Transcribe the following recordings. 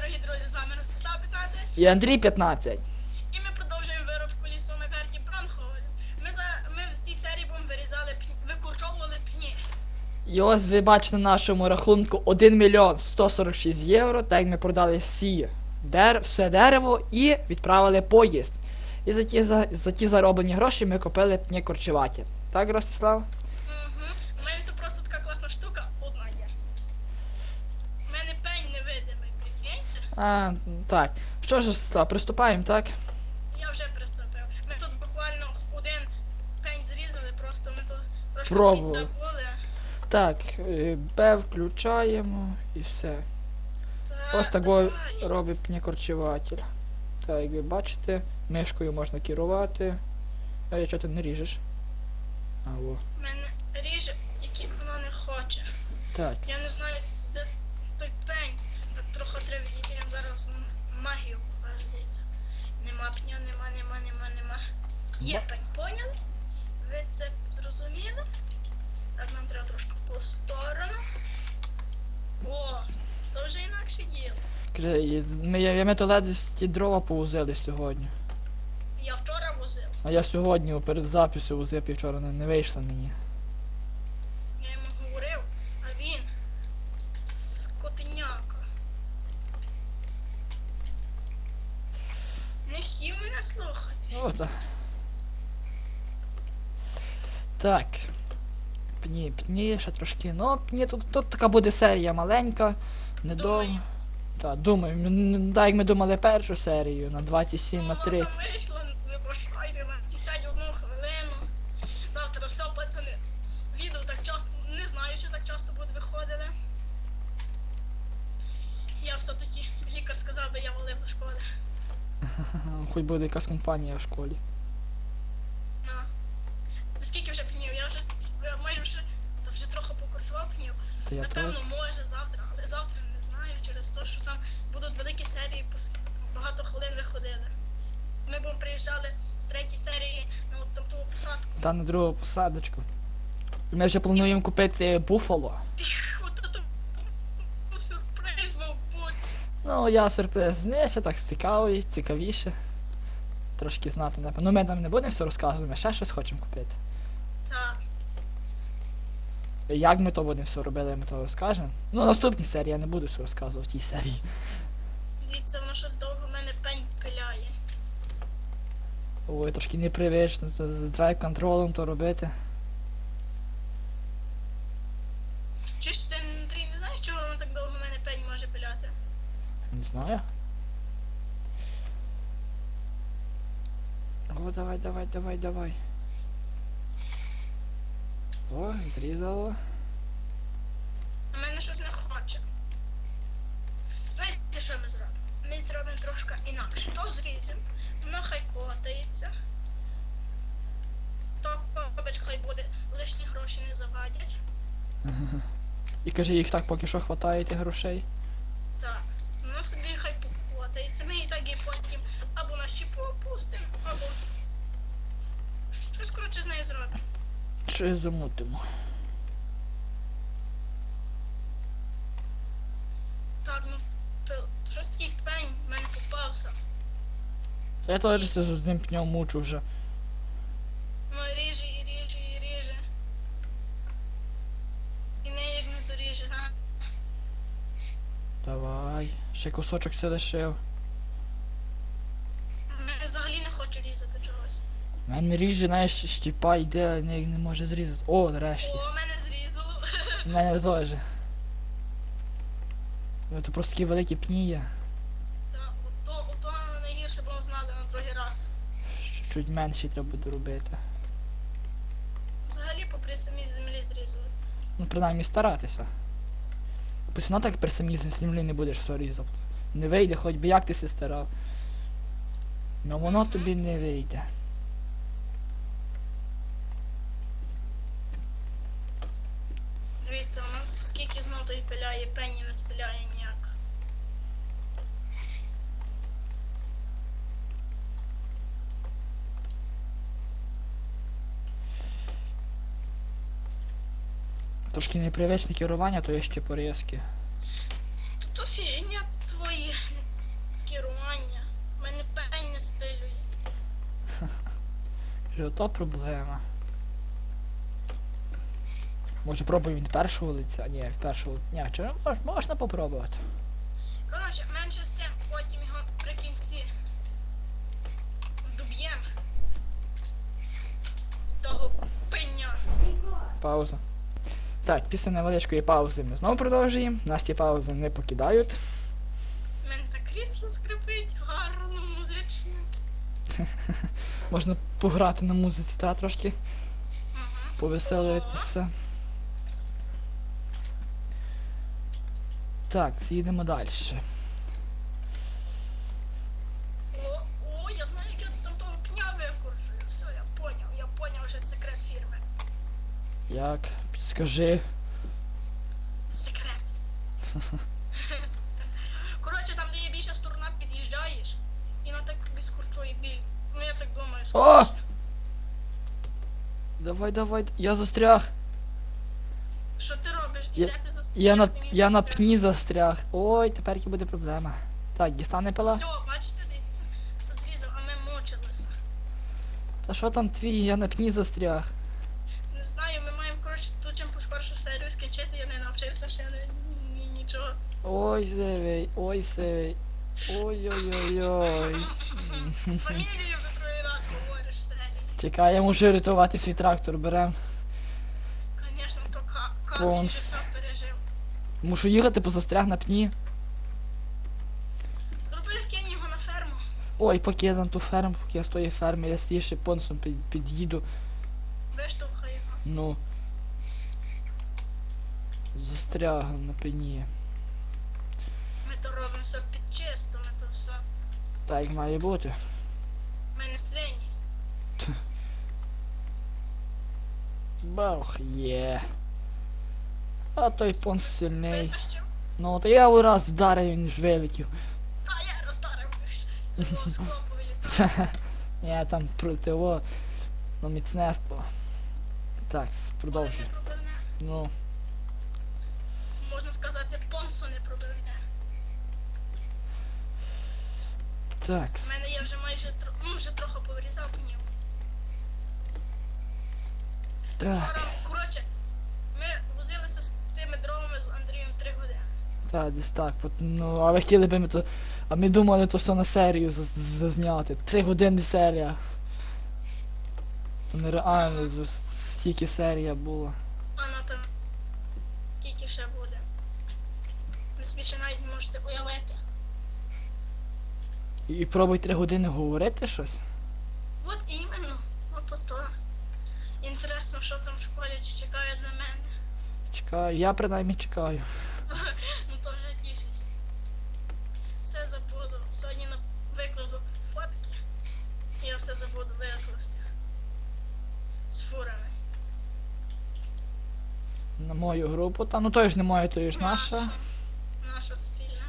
дорогі друзі, з вами Ростислав 15 І Андрій 15. і ми продовжуємо виробку лісу на карті Бронхові. Ми, за, ми в цій серії будемо вирізали пні, викорчовували пні. І ось ви бачите на нашому рахунку 1 мільйон 146 євро, так як ми продали всі дер... все дерево і відправили поїзд. І за ті, за, за ті зароблені гроші ми купили пні корчеваті. Так, Ростислав? Угу. У мене тут просто така класна штука, одна є. У мене пень невидимий, прикиньте. А, так. Що ж, Ростислав, приступаємо, так? Я вже приступив. Ми тут буквально один пень зрізали, просто ми тут трошки Пробували. підзабули. Так, е, Б включаємо і все. Та, Ось такого давай. робить пнікорчеватель. Так, як ви бачите, мишкою можна керувати. А я чого ти не ріжеш? А, мене ріже, які вона не хоче. Так. Я не знаю, де той пень. Трохи треба зараз магію покажеться. Нема пня, нема, нема, нема, нема. Є пень, поняли? Ви це зрозуміли? Так, нам треба трошки в ту сторону. О, то вже інакше діло. Каже, Ми, я, ми то ледве ті дрова повозили сьогодні. Я вчора возив. А я сьогодні перед записю возив і вчора не, не вийшло мені. Я йому говорив, а він скотиняка. Не хотів мене слухати. Так. Пні, пні, ще трошки. Ну, пні, тут, тут така буде серія маленька, недовго. Так, думаю, м, м, так як ми думали першу серію на 27 на Ну, 30. там вийшло, ви пошукайте на 51 хвилину. Завтра все, пацани. Відео так часто, не знаю, чи так часто буде виходили. Я все-таки, лікар сказав би, я валив до школи. Хоч буде якась компанія в школі. На. Скільки вже пнів? Я вже я майже вже, та вже трохи покорчував пнів. Та я Напевно, теж. може завтра, але завтра не знаю через те, що там будуть великі серії, багато хвилин виходили. Ми б приїжджали в третій серії на от там ту посадку. Та на другу посадочку. Ми вже плануємо купити буфало. От тут сюрприз мав бути. Ну, я сюрприз. Ще так цікавий, цікавіше. Трошки знати, напевно. Ну, ми там не будемо все розказувати, ми ще щось хочемо купити. Так. Як ми то будемо все робили, ми то розкажемо. Ну, наступній серії я не буду все розказувати в тій серії. Дивіться, воно щось довго в мене пень пиляє. Ой, трошки непривично, це з драйв контролем то робити. Знаю. О, давай, давай, давай, давай. О, зрізало. А мене щось не хоче. Знаєте, що ми зробимо? Ми зробимо трошки інакше. То зріземо, воно хай котається. То кобич хай буде, лишні гроші не завадять. І каже, їх так поки що хватає тих грошей. Так, воно собі хай покотається. Ми і так і потім або на щепу опустимо, або щось коротше з нею зробимо. Щось замутимо. Так, ну. Щось такий пень в мене попався. Я теж з одним пнем мучу вже. Ну і ріже, і ріже, і ріже. І не як не доріже, га? Давай. Ще кусочок все лишив. У мене ріже, знаєш, щіпа йде, ніяк не може зрізати. О, нарешті. О, мене зрізало. У мене теж. Ну, Це просто такі великі пні є. Та, ото, ото найгірше було знати на другий раз. Чуть менше треба буде робити. Взагалі попри самій землі зрізувати. Ну, принаймні старатися. Все так при самій землі не будеш все різати. Не вийде, хоч би як ти се старав. Ну воно тобі не вийде. Скільки знов той пиляє, пені не спиляє ніяк. Трошки непривичне керування, то є ще порізки. то фігня твої керування. Мене пень не спилює. Що то проблема. Може пробуй від першого лиця? Ні, від першого лиця. Ні, чи мож, можна попробувати. Коротше, менше з тим, потім його при кінці доб'єм. Того пеня. Пауза. Так, після невеличкої паузи ми знову продовжуємо. Нас ті паузи не покидають. У мене так крісло скрипить, гарно, музичне. Можна пограти на музиці та трошки. Ага. Повеселитися. Так, їдемо далі. О, о, я знаю, як я там того пня викорчую. Все, я поняв, я поняв вже секрет фірми. Як? Скажи. Секрет. Коротше, там, де є більша сторона, під'їжджаєш, і на так тобі скорчує біль. Ну я так думаю, О! Давай, давай, я застряг. Що ти робиш? І Я- де ти. Я на, я на пні застряг. Ой, тепер які буде проблема. Так, дістане пила. Все, бачите, дивіться, то зрізав, а ми мучилися. Та що там твій? Я на пні застряг. Не знаю, ми маємо, коротше, тут чим поскорше серію скінчити, я не навчився ще не, ні, нічого. Ой, сивий, ой, сивий. Ой-ой-ой-ой. Фамілію вже другий раз говориш в серії. Чекай, я можу рятувати свій трактор, берем. Звісно, то ка- каз він Понс. же сам пережив. Мушу їхати, бо застряг на пні. Зроби кинь його на ферму. Ой, поки я на ту ферму, поки я з тої ферми, я стіше понсом під, під'їду. Виштовхай його. Ну. Застряг на пені. Ми то робимо все під чисто, ми то все. Так має бути. Ми не свині. Бах, є. А той понс сильний. Витащив. Ну, то я раз вдарив, він ж вилетів. Та я роздарив. Цього скло повилітало. Я там противо. Ну, міцнество. Так, с- Але продовжуй. Ну, Можна сказати, понсо не пробивне. так. У мене є вже майже тро... ну, вже трохи повирізав пнів. Так, Вчора, коротше, ми возилися з тими дровами з Андрієм три години. так, десь так. Ну, а ви хотіли би ми то. А ми думали то все на серію зазняти. Три години серія. То нереально, стільки серія була. Вона там тільки ще буде. Ви собі навіть можете уявити. І пробуй три години говорити щось. Чекаю, я принаймні чекаю. Ну то вже тішить. Все забуду. Сьогодні на викладу фотки. Я все забуду викласти. З фурами. На мою групу. Та ну той ж не моя, то ж наша. Наша спільна.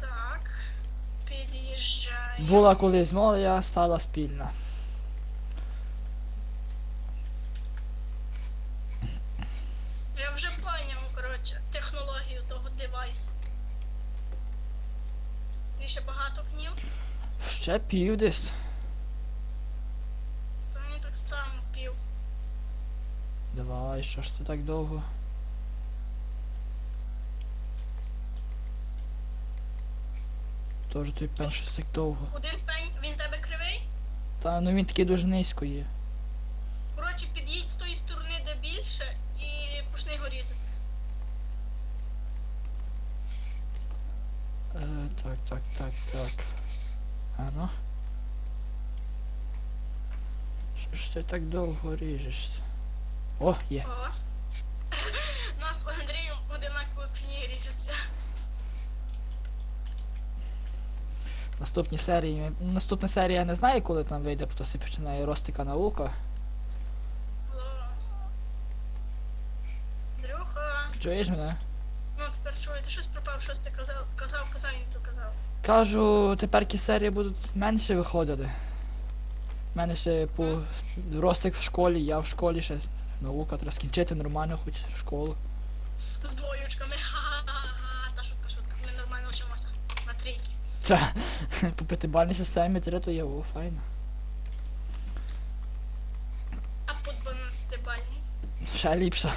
Так. Під'їжджай. Була колись моя, стала спільна. Я вже поняв, коротше, технологію того девайсу. Ти ще багато пнів, Ще пів десь. то мені так само пів. Давай, що ж ти так довго? Тоже той пен щось так довго. Один пень, він в тебе кривий. Та ну він такий дуже низько є. Коротше, під'їдь з тої сторони, де більше, і почни його різати. Е, так, так, так, так. А ну. Що ж ти так довго ріжешся? О, є. О. Нас з Андрієм одинаково пні ріжуться. Наступні серії. Наступна серія я не знаю, коли там вийде, бо то починає ростика наука. Алло. Андрюха. Чуєш мене? Ну, тепер чую, ти щось пропав, щось ти казав, казав, казав і не доказав. Кажу, тепер ті серії будуть менше виходити. У мене ще по ростик в школі, я в школі ще наука, треба скінчити нормально хоч школу. З двоючками. Ха-ха-ха. Та шутка, шутка. Ми нормально вчимося. На трійки. Це по п'ятибальній системі 3 то є, о, файно. А по 12 бальній. Ще ліпше.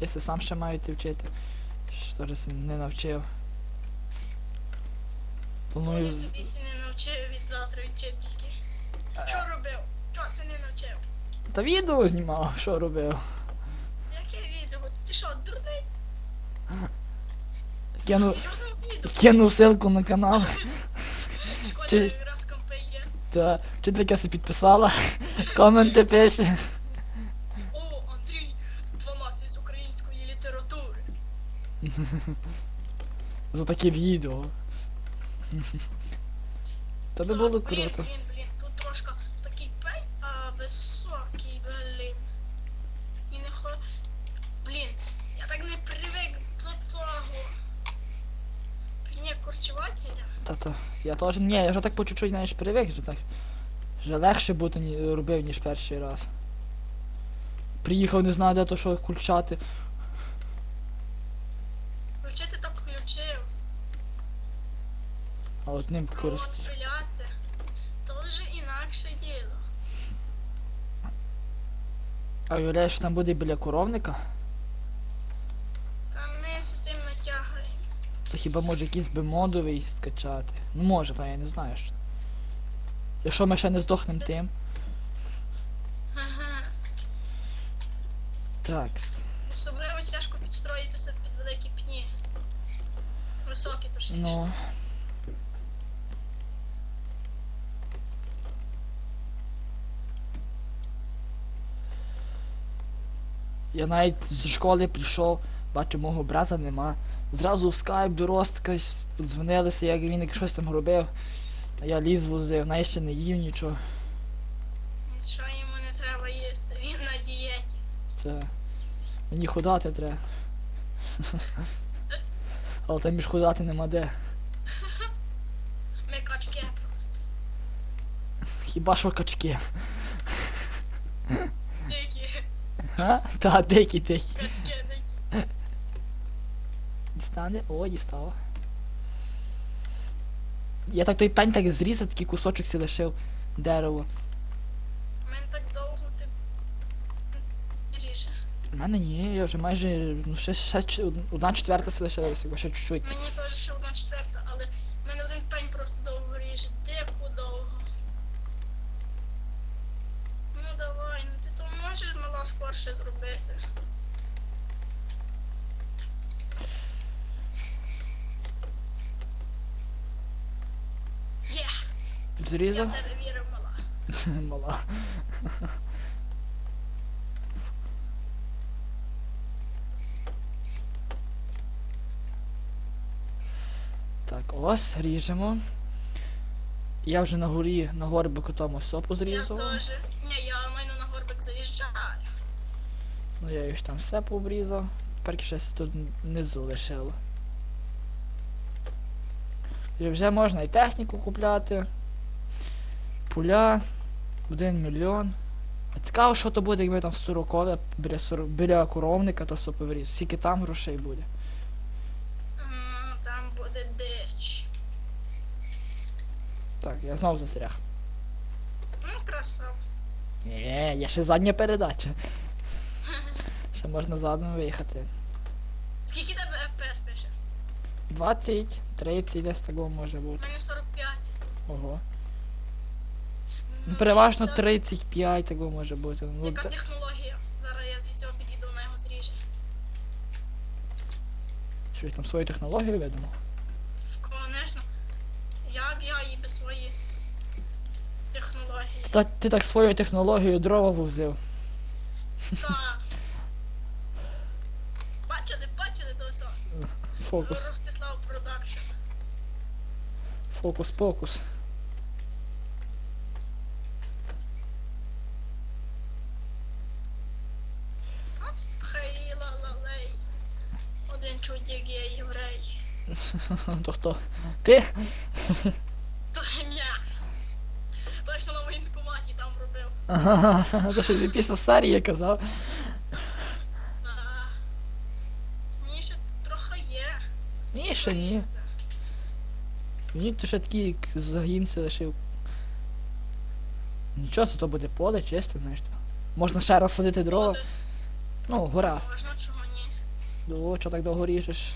Я се сам ще маю йти вчити. Що ж не навчив. Планую. З- тобі сі не навчив від завтра вчительки. Що робив? Чого си не навчив? Та відео знімав, що робив. Яке відео? Ти що, дурний? Серйозно відео? кину ссылку на канал. Чи- раз компи є. Та вчителька се підписала. Коменти пише. За таке відео. Та би було круто. блін, блін, тут трошки такий пень, а високий, блін. І не хо... Блін, я так не привик до того. Пні корчувателя. Та-та. Я теж. Ні, я вже так по чуть-чуть, знаєш, привик, вже так. Вже легше бути робив, ніж перший раз. Приїхав, не знаю, де то що включати. А от ним А от користуюсь. пиляти. То вже інакше діло. А уявляєш, там буде біля коровника? Та ми з тим натягаємо. То хіба може якийсь би модовий скачати? Ну може, та я не знаю. Що. Якщо ми ще не здохнемо тим. Ага. Так. Особливо тяжко підстроїтися під великі пні. Високі точніше. Ну. Я навіть з школи прийшов, бачу, мого брата нема. Зразу в скайп до Росткась, подзвонилися, як він як щось там робив. А я ліз возив, навіть ще не їв нічого. Нічого йому не треба їсти, він на дієті. Це. Мені ходати треба. Але там між ходати нема де. Ми качки просто. Хіба що качки. А? Та, дикі, дикі. Качки дикі. Дістане? О, дістала. Я так той пень так зрізав, такий кусочок сі лишив дерево. Мен так довго ти ріже. У мене ні, я вже майже, ну ще, ще одна четверта се лишилася, бо ще чуть-чуть. Мені теж ще одна четверта, але в мене один пень просто довго ріже. Дико довго. Давай, ну ти то можеш мала скорше зробити. Є! Я в Зрізав? тебе вірив, мала. Мала. Так, ось, ріжемо. Я вже на горі, на горбику тому все Я позрізав. теж. Ні, я заїжджаю. Ну я ж там все пообрізав. Тепер щось тут внизу лишило. І вже можна і техніку купляти. Пуля. Один мільйон. А цікаво, що то буде, як ми там в Сурокове біля, суро- біля коровника, то все повріз. Скільки там грошей буде. Там буде дич. Так, я знову застряг. Ну, красав. Ні, є ще задня передача. Ще можна задом виїхати. Скільки тебе FPS пише? 20, 30 десь такого може бути. У мене 45. Ого. Ну, переважно дивіться, 35 такого може бути. Ну, Яка та- технологія? Зараз я звідси підійду, вона його зріже. Щось там свою технологію видимо. Конечно. Як я і без свої технології. Та ти так свою технологію дрова. Так. Бачили, бачили то все. Фокус. Ростислав Продакшн. Фокус, покус. Хай лалалей. Один чудік є єврей. То хто? Ти? Той, що ти після серії казав. Мені ще трохи є. Ні, ще ні. Мені то ще такий загінці лишив. Нічого, це то буде поле, чисте, знаєш. то. Можна ще раз садити дрова. Ну, гора. Можна, чого ні. До чого так довго ріжеш?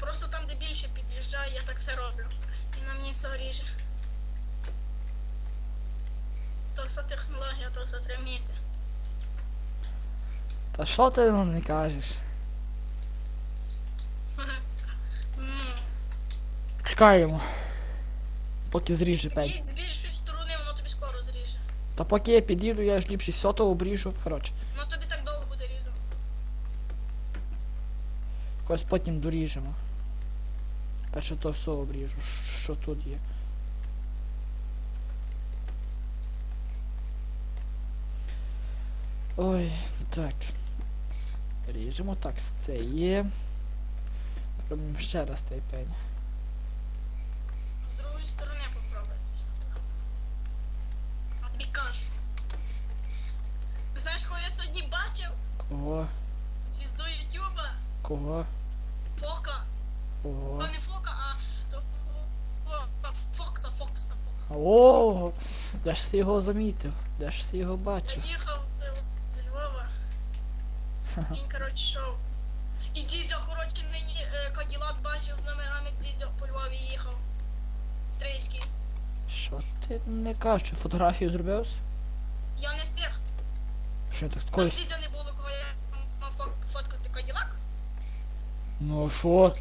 Просто там, де більше під'їжджає, я так все роблю. І на мені все ріже. То все технологія, то все треба вміти. Та що ти ну, не кажеш? Чекаємо. Поки зріже пень. Їдь з більшої сторони, воно тобі скоро зріже. Та поки я підійду, я ж ліпше то обріжу. Коротше, Ну тобі так довго буде різати. якось потім доріжемо. Перше то все обріжу, що тут є. Ой, так. Ріжемо так, це є. Робимо ще раз цей пень. З другої сторони попробуйте. Тобі кажу. Знаєш, кого я сьогодні бачив? Кого? Звізду Ютуба, Кого? Фока. Кого? Ну не Фока, а то Фокса, Фокса, Фокса. О, де ж ти його замітив? Де ж ти його бачив? Я їхав це з Львова. Він, коротше. І дідьо, коротше, мені е, Каділак бачив з номерами дідьо по Львові їхав. Стрийський. Що ти не кажеш? Фотографію зробив? Я не встиг. Що так Там такої? дідя не було, коли я мав фот- фоткати Каділак. Ну а що?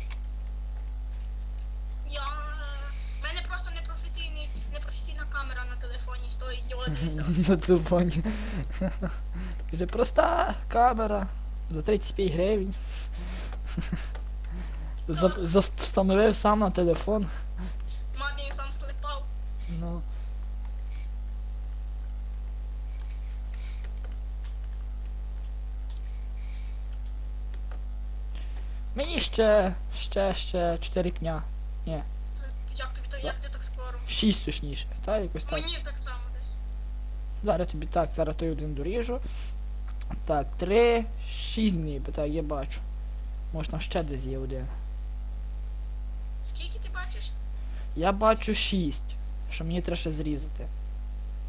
Я... В мене просто непрофесійний, непрофесійна камера на телефоні того ідіота. На телефоні. Каже, проста камера за 35 гривень. За, за, встановив сам на телефон. Мамі сам склепав. Ну. Мені ще, ще, ще 4 дня. Ні, Як тобі то, як ти так скоро? 6 точніше. Та якось так. Мені так само десь. Зараз тобі так, зараз той один доріжу. Так, 3, 6 днів, так, я бачу. Може там ще десь є один. Скільки ти бачиш? Я бачу 6, що мені треба ще зрізати.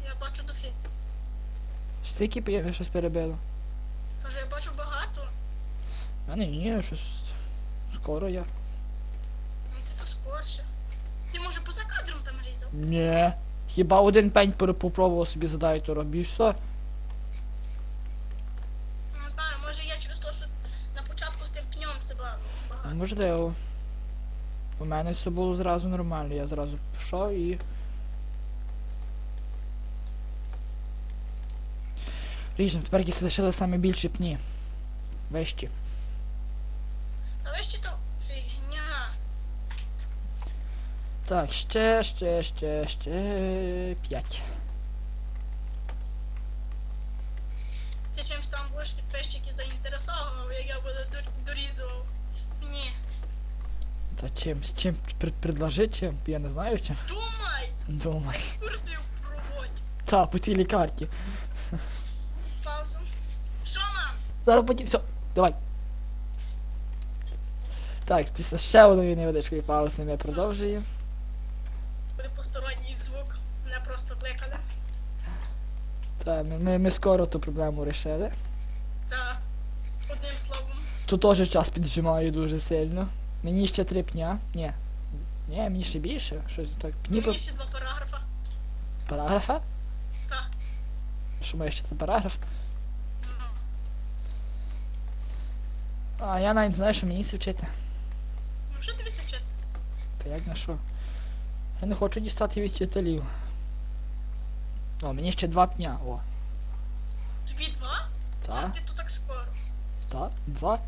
Я бачу до фі. Скільки я щось перебило? Кажу, я бачу багато. У мене ні, щось скоро я. Ну ти то скорше. Ти може поза кадром там різав? Ні. Хіба один пень попробував собі задати, то робив все. Не знаю, може я через те, що на початку з пнем багато. Можливо. У мене все було зразу нормально, я зразу пішов і. Ріжем, тепер якісь лишили саме більші пні. Вищі. Та ви ще то фігня. Так, ще, ще, ще, ще. П'ять. Та чим? Чим пред- предложи чим? Я не знаю чим. Думай! Думай. Екскурсію проводь. Та, по цілій карті. Пауза. Що мам? Зараз потім. Все, давай. Так, після ще одної невеличкої паузи ми продовжуємо. Буде посторонній звук. Не просто кликали. Так, ми, ми, ми скоро ту проблему вирішили. Та одним словом. Тут теж час піджимає дуже сильно. Мені ще три пня. Ні. Ні, мені ще більше. Щось так. Пні по Мені ще два параграфа. параграфа? Та. Що має ще це параграф? Ну, А я навіть не знаю, що мені це вчити. ну що тобі сичити? Та як на що? Я не хочу дістати від вчителів. О, мені ще два пня. О. Тобі два? Так. Як ти то так скоро? Так, два.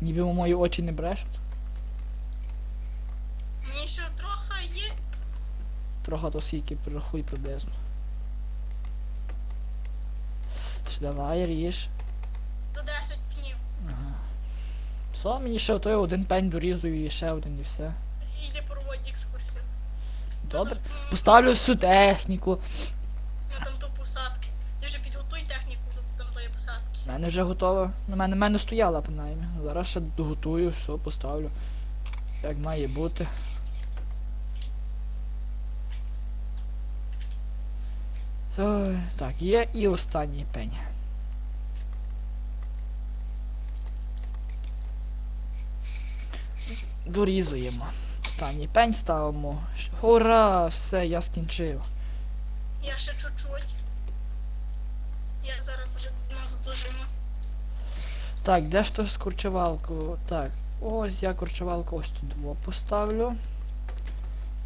Ніби у мої очі не брешуть. Мені ще трохи є. Трохи то скільки прорахуй приблизно. Давай, ріж. До 10 пнів. Все, мені ще той один пень дорізую і ще один і все. Іди проводь екскурсію. Добре. Та то, м, Поставлю там всю техніку. Ну там ту посадки. У мене вже готово. На мене, мене стояла принаймні. Зараз ще доготую, все поставлю. Як має бути. Ой, так, є і останній пень. Дорізуємо. Останній пень ставимо. Ура! Все, я скінчив. Я ще чуть-чуть. Я зараз вже нас дожину. Так, де ж то з курчевалку? Так, ось я курчевалку ось тут поставлю.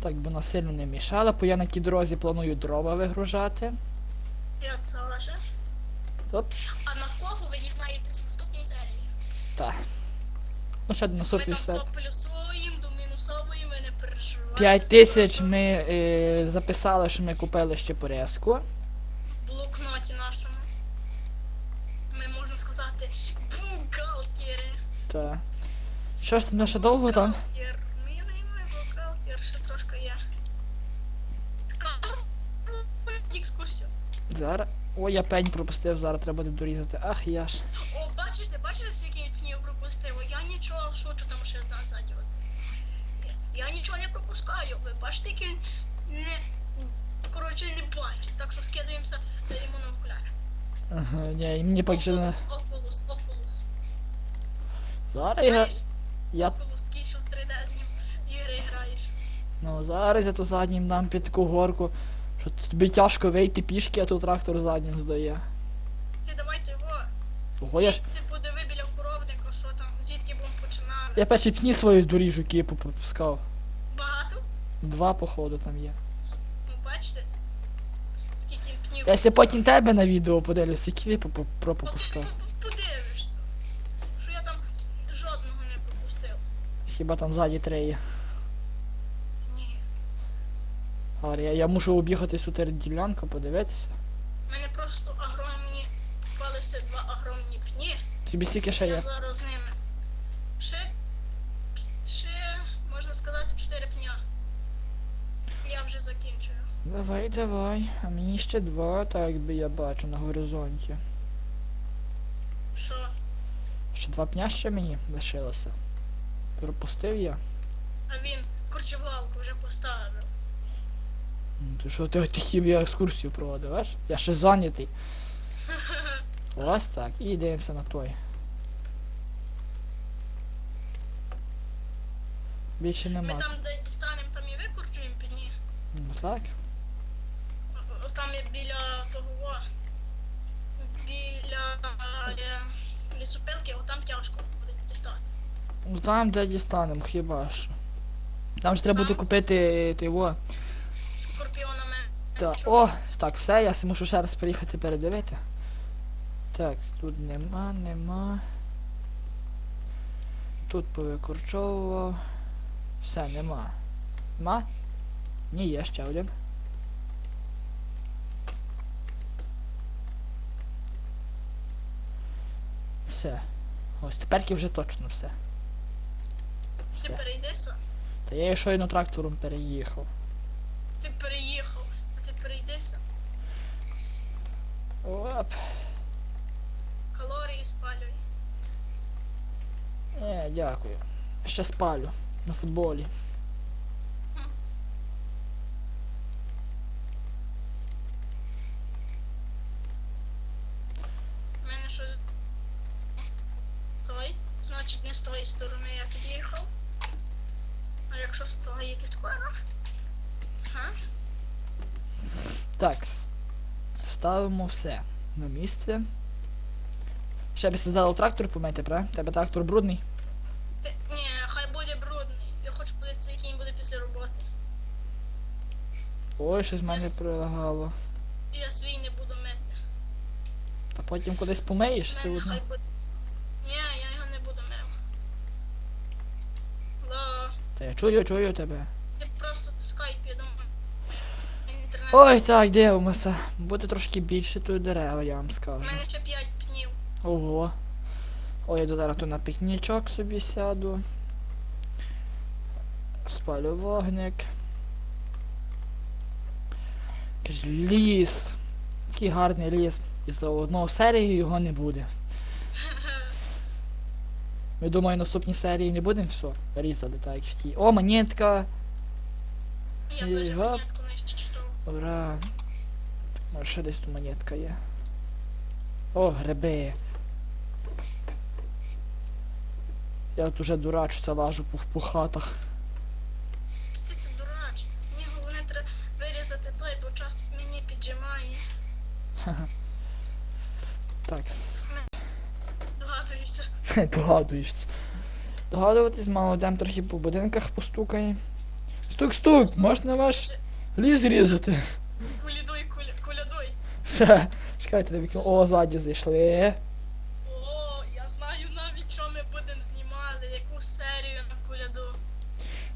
Так, бо вона сильно не мішала, бо я на тій дорозі планую дрова вигружати. Я це вже. Опс, А на кого ви дізнаєтесь в наступній серії? так. Ну, ще на Ми там плюсуємо, до мінусової ми не переживаємо. 5 тисяч ми е, записали, що ми купили ще порезку. В блокноті нашому. Ми можна сказати бухгалтери. Так. Що ж там ще довго там? Бухгалтер. Зараз. Ой, я пень пропустив, зараз треба буде дорізати. Ах, я ж. О, бачите, бачите, скільки я пнів пропустив? Я нічого шучу, там ще одна ззаді. Я нічого не пропускаю. Ви бачите, який не. Коротше, не бачить. Так що скидаємося йому на окуляри. Ага, ні, мені поки що не. Окулус, окулус. Зараз я. Я окулус такий, що в 3D з ним ігри граєш. Ну, зараз я то заднім дам під горку, що тобі тяжко вийти пішки, а тут трактор заднім здає. Ти давайте його. Ого, я ж. Це подиви біля коровника, що там, звідки будемо починали. Я перші пні свою доріжу кіпу пропускав. Багато? Два походу там є. Ну, бачите? Скільки він пнів. Я ся потім тебе на відео подивлюся, які ви ти пропускав. по- по- подивишся. Що я там жодного не пропустив. Хіба там ззаді три є. Ні. Але я, я мушу об'їхати всю ділянку, подивитися. У мене просто огромні попалися два огромні пні. Тобі стільки ще Я є. зараз з ними. Ще, ще, можна сказати, чотири пня. Я вже закінчую. Давай, давай. А мені ще два, так якби я бачу на горизонті. Що? Ще два пня ще мені лишилося. Пропустив я. А він корчувалку вже поставив. Ну, Ти що ти хотів я екскурсію проводив, бачиш? Я ще зайнятий. Ось так. І дивимося на той. Більше Ми там, де дістанемо, там і викорчуємо пні. Ну так. О- Ось там є біля того. Біля е, лісопилки, отам тяжко буде дістати. Ну там де дістанемо, хіба що. Там ж треба буде Там? купити во. Скорпіонами. Так, о, так, все, я си мушу ще раз приїхати передивити. Так, тут нема, нема. Тут повикорчовував. Все, нема. Нема? Ні, є ще один. Все. Ось теперки вже точно все. Ти Все. перейдися. Та я щойно трактором переїхав. Ти переїхав, а ти перейдися. Оп. Калорії спалюй. Не, дякую. Ще спалю на футболі. У мене щось. Той. Значить не з тої сторони я під'їхав. А якщо з тої, то скоро. Ага. Так. Ставимо все на місце. Ще би сказали трактор помити, правда? Тебе трактор брудний. Ти... Ні, хай буде брудний. Я хочу подивитися, який він буде після роботи. Ой, щось в мене Yes. прилагало. Я свій не буду мити. Та потім кудись помиєш, хай буде. Ні, я його не буду мив. Алло, Та я чую, чую тебе. ти просто в скайпі думаю. Інтернет. Ой, так, дивимося. Буде трошки більше тут дерева, я вам скажу. У мене ще 5 пнів. Ого. Ой, я зараз тут на пікнічок собі сяду. Спалю вогник. Ліс. Такий гарний ліс. І за одного серії його не буде. Ми думаю, наступній серії не будемо все різати, так як в тій. О, монетка! Я І гоп. монетку не щитав. Ура! Може ще десь тут монетка є. О, гриби. Я тут уже дурачуся, лажу по, по хатах. Ти дурач. Мені головне треба вирізати той, бо час мені піджимає. Так, Догадуюся. догадуєшся. Догадуватись, мало йдемо трохи по будинках постукає. Стук-стук, можна ваш ліс різати? Кулядуй, куля, кулядуй. Все, чекайте, на вікно. О, ззаді зайшли. О, я знаю навіть, що ми будемо знімати, яку серію на куляду.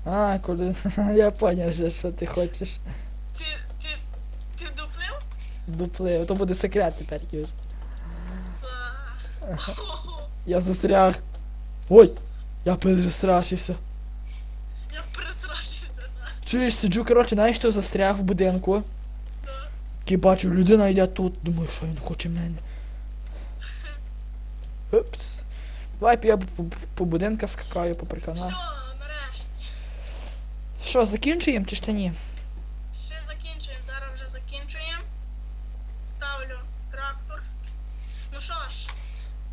А, коли. Я поняв вже, що ти хочеш. Ти, ти, ти вдуплив? Дуплив. То буде секрет тепер, Кіж. Фа. Я застряг. Ой! Я перестрашився. Чуєш, сиджу, коротше, знаєш, що застряг в будинку. Такий бачу, людина йде тут. Думаю, що він хоче мене. Упс. Давай я по, по, по будинках скакаю по Все, нарешті. Що, закінчуємо чи ще ні? Ще закінчуємо, зараз вже закінчуємо. Ставлю трактор. Ну що ж,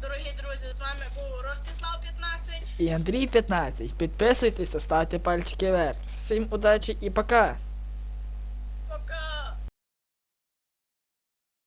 дорогі друзі, з вами був Ростислав 15. І Андрій 15. Підписуйтеся, ставте пальчики вверх. Всім удачі і пока!